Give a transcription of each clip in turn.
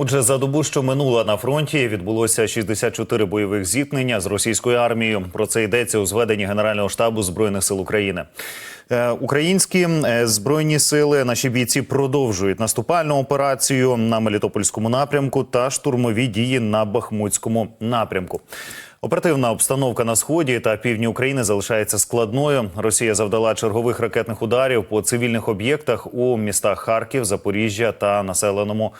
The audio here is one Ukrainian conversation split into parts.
Отже, за добу, що минула на фронті, відбулося 64 бойових зіткнення з російською армією. Про це йдеться у зведенні Генерального штабу збройних сил України. Е, Українські е, збройні сили, наші бійці продовжують наступальну операцію на Мелітопольському напрямку та штурмові дії на Бахмутському напрямку. Оперативна обстановка на сході та півдні України залишається складною. Росія завдала чергових ракетних ударів по цивільних об'єктах у містах Харків, Запоріжжя та населеному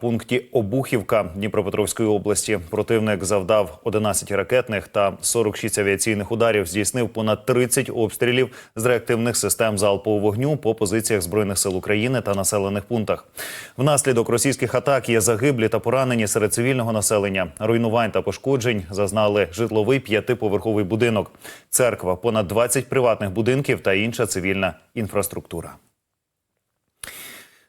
пункті Обухівка Дніпропетровської області. Противник завдав 11 ракетних та 46 авіаційних ударів. Здійснив понад 30 обстрілів з реактивних систем залпового вогню по позиціях збройних сил України та населених пунктах. Внаслідок російських атак є загиблі та поранені серед цивільного населення. Руйнувань та пошкоджень зазнали житловий п'ятиповерховий будинок, церква, понад 20 приватних будинків та інша цивільна інфраструктура.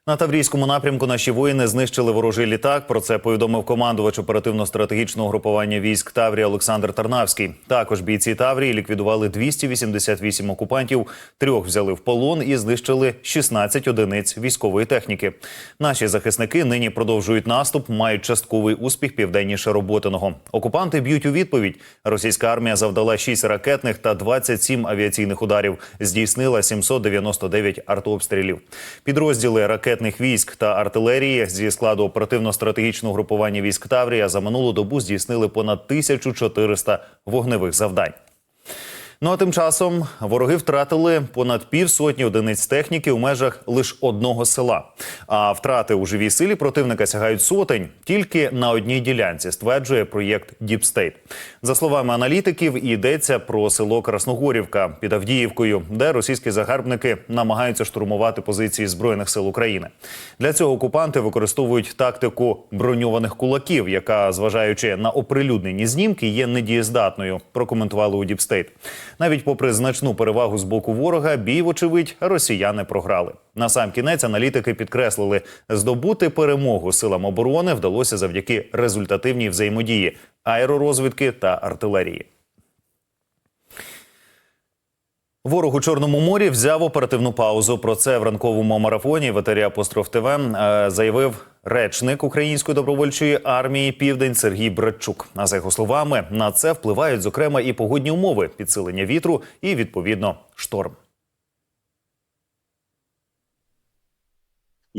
На Таврійському напрямку наші воїни знищили ворожий літак. Про це повідомив командувач оперативно-стратегічного групування військ Таврії Олександр Тарнавський. Також бійці Таврії ліквідували 288 окупантів, трьох взяли в полон і знищили 16 одиниць військової техніки. Наші захисники нині продовжують наступ, мають частковий успіх південніше Роботиного. Окупанти б'ють у відповідь. Російська армія завдала 6 ракетних та 27 авіаційних ударів. Здійснила 799 артобстрілів. Підрозділи ракетних військ та артилерії зі складу оперативно-стратегічного групування військ Таврія за минулу добу здійснили понад 1400 вогневих завдань. Ну а тим часом вороги втратили понад півсотні одиниць техніки у межах лише одного села. А втрати у живій силі противника сягають сотень тільки на одній ділянці, стверджує проєкт State. За словами аналітиків, йдеться про село Красногорівка під Авдіївкою, де російські загарбники намагаються штурмувати позиції збройних сил України. Для цього окупанти використовують тактику броньованих кулаків, яка, зважаючи на оприлюднені знімки, є недієздатною. Прокоментували у State. Навіть попри значну перевагу з боку ворога, бій, вочевидь, росіяни програли. На сам кінець аналітики підкреслили, здобути перемогу силам оборони вдалося завдяки результативній взаємодії аеророзвідки та артилерії. Ворог у Чорному морі взяв оперативну паузу. Про це в ранковому марафоні ВТР Апостроф ТВ е, заявив речник Української добровольчої армії Південь Сергій Братчук. А за його словами, на це впливають зокрема і погодні умови, підсилення вітру і відповідно шторм.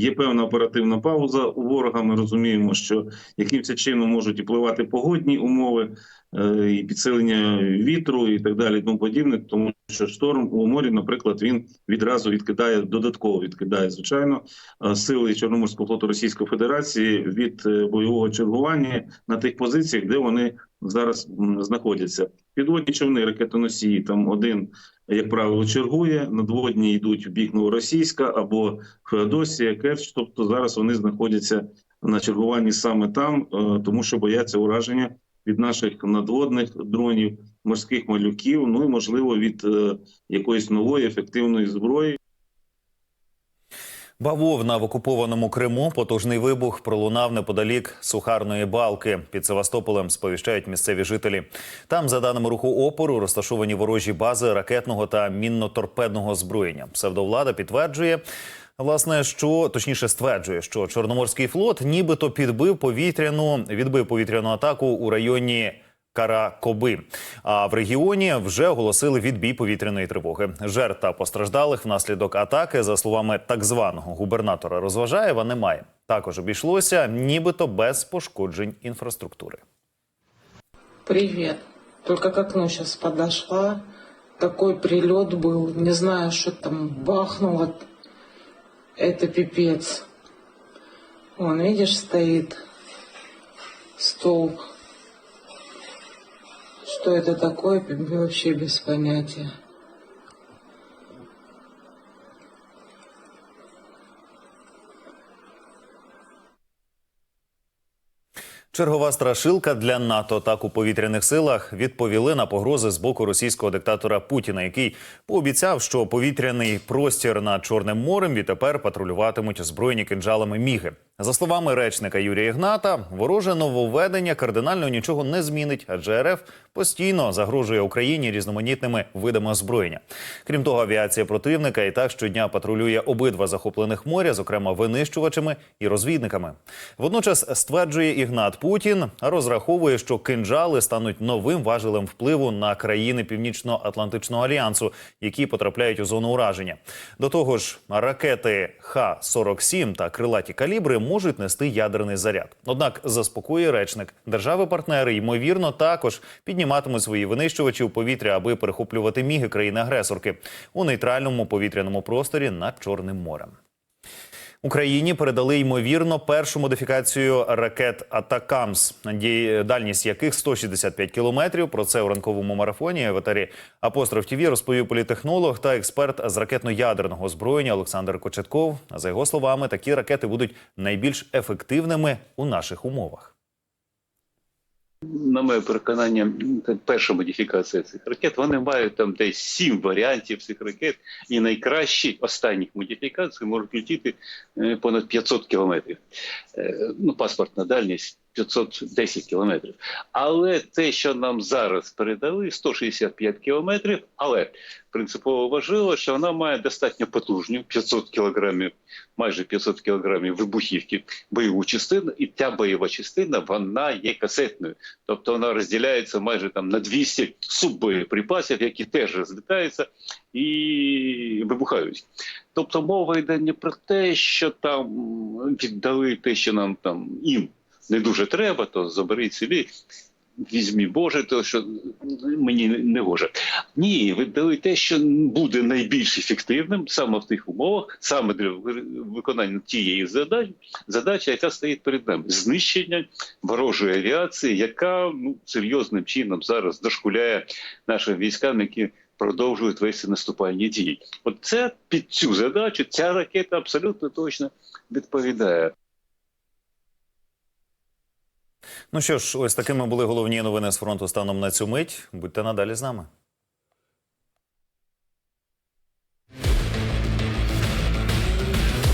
Є певна оперативна пауза у ворога. Ми розуміємо, що якимось чином можуть впливати погодні умови, е, і підсилення вітру, і так далі, і тому подібне. Тому що шторм у морі, наприклад, він відразу відкидає додатково відкидає звичайно е, сили Чорноморського флоту Російської Федерації від е, бойового чергування на тих позиціях, де вони зараз знаходяться. Підводні човни, ракетоносії, там один як правило, чергує. Надводні йдуть в бік Новоросійська або Феодосія, Керч. Тобто зараз вони знаходяться на чергуванні саме там, е, тому що бояться ураження від наших надводних дронів, морських малюків. Ну і можливо від е, якоїсь нової ефективної зброї. Бавовна в окупованому Криму потужний вибух пролунав неподалік сухарної балки. Під Севастополем сповіщають місцеві жителі. Там, за даними руху опору, розташовані ворожі бази ракетного та мінно-торпедного озброєння. Псевдовлада підтверджує. Власне, що точніше стверджує, що Чорноморський флот нібито підбив повітряну відбив повітряну атаку у районі Каракоби. А в регіоні вже оголосили відбій повітряної тривоги. Жертв та постраждалих внаслідок атаки, за словами так званого губернатора Розважаєва, немає. Також обійшлося, нібито без пошкоджень інфраструктури. Привет. Только к окну подошла. Такой прилет был. Не знаю, что там бахнуло. Это пипец. Вон, видишь, стоит столб. Что это такое, вообще без понятия. Чергова страшилка для НАТО так у повітряних силах відповіли на погрози з боку російського диктатора Путіна, який пообіцяв, що повітряний простір над Чорним морем відтепер патрулюватимуть озброєні кинджалами міги. За словами речника Юрія Ігната, вороже нововведення кардинально нічого не змінить, адже РФ постійно загрожує Україні різноманітними видами озброєння. Крім того, авіація противника і так щодня патрулює обидва захоплених моря, зокрема винищувачами і розвідниками. Водночас стверджує Ігнат Путін, розраховує, що кинджали стануть новим важелем впливу на країни Північно-Атлантичного альянсу, які потрапляють у зону ураження. До того ж, ракети Х-47 та крилаті калібри можуть нести ядерний заряд. Однак заспокоює речник, держави-партнери ймовірно також підніматимуть свої винищувачі у повітря, аби перехоплювати міги країни-агресорки у нейтральному повітряному просторі над Чорним морем. Україні передали ймовірно першу модифікацію ракет Атакамс, дальність яких 165 кілометрів. Про це у ранковому марафоні в етері Апостроф ТІВІ розповів політехнолог та експерт з ракетно-ядерного зброєння Олександр Кочетков. За його словами, такі ракети будуть найбільш ефективними у наших умовах. На моє переконання, це перша модифікація цих ракет. Вони мають там десь сім варіантів цих ракет, і найкращі останніх модифікацій можуть летіти е, понад 500 кілометрів. Е, Ну, паспортна дальність 510 кілометрів. Але те, що нам зараз передали, 165 кілометрів, але принципово важливо, що вона має достатньо потужню 500 кілограмів, майже 500 кілограмів вибухівки, бойову частину, і ця бойова частина вона є касетною. Тобто вона розділяється майже там на 200 суббоєприпасів, які теж розлітаються і вибухають. Тобто мова йде не про те, що там віддали те, що нам там їм не дуже треба, то заберіть собі. Візьмі Боже, то що мені не гоже. Ні, віддали те, що буде найбільш ефективним саме в тих умовах, саме для виконання тієї задачі, задача, яка стоїть перед нами: знищення ворожої авіації, яка ну серйозним чином зараз дошкуляє нашим військам, які продовжують вести наступальні дії. От це під цю задачу ця ракета абсолютно точно відповідає. Ну що ж, ось такими були головні новини з фронту станом на цю мить. Будьте надалі з нами.